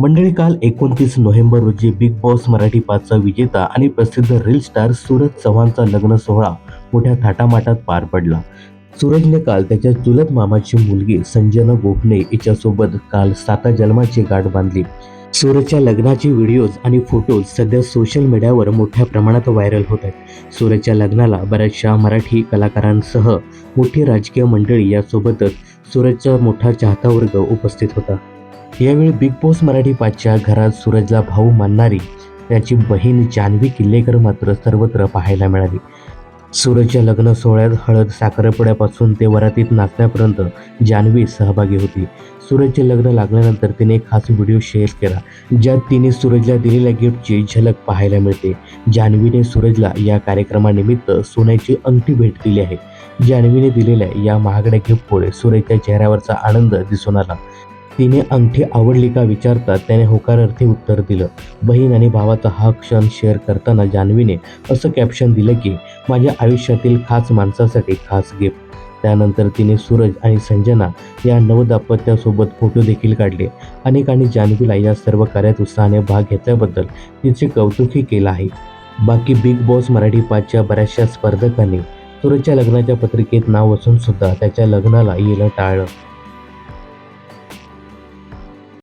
मंडळी काल एकोणतीस नोव्हेंबर रोजी बिग बॉस मराठी पाचचा विजेता आणि प्रसिद्ध रील स्टार सूरज चव्हाणचा लग्न सोहळा मोठ्या थाटामाटात पार पडला. सूरजने काल त्याच्या चुलत मामाची मुलगी संजना गोखणे हिच्यासोबत काल साता जन्माची गाठ बांधली. सूरजच्या लग्नाचे व्हिडिओज आणि फोटोज सध्या सोशल मीडियावर मोठ्या प्रमाणात व्हायरल होत आहेत. सूरजच्या लग्नाला बऱ्याचशा मराठी कलाकारांसह मोठी राजकीय मंडळी यासोबतच सूरजचा मोठा चाहता वर्ग उपस्थित होता. यावेळी बिग बॉस मराठी पाचच्या घरात सूरजला भाऊ मानणारी त्याची बहीण जान्हवी किल्लेकर मात्र सर्वत्र पाहायला मिळाली. सूरजच्या लग्न सोहळ्यात हळद साखरपुड्यापासून ते वरातीत नाचण्यापर्यंत जान्हवी सहभागी होती. सूरजचे लग्न लागल्यानंतर तिने एक खास व्हिडिओ शेअर केला ज्यात तिने सूरजला दिलेल्या गिफ्टची झलक पाहायला मिळते. जान्हवीने सूरजला या कार्यक्रमानिमित्त सोन्याची अंगठी भेट दिली आहे. जान्हवीने दिलेल्या या महागड्या गिफ्टमुळे सूरजच्या चेहऱ्यावरचा आनंद दिसून आला. तिने अंगठी आवडली का विचारता त्याने होकारार्थी उत्तर दिलं. बहीण आणि भावाचा हा क्षण शेअर करताना जान्हवीने असं कॅप्शन दिलं की माझ्या आयुष्यातील खास माणसासाठी खास गिफ्ट त्यानंतर तिने सूरज आणि संजना या नवदाम्पत्यासोबत फोटो देखील काढले. अनेकांनी जान्हवीला या सर्व कार्यात उत्साहाने भाग घेतल्याबद्दल तिचे कौतुकही केलं आहे. बाकी बिग बॉस मराठी पाचच्या बऱ्याचशा स्पर्धकांनी सूरजच्या लग्नाच्या पत्रिकेत नाव असून सुद्धा त्याच्या लग्नाला येणं टाळलं.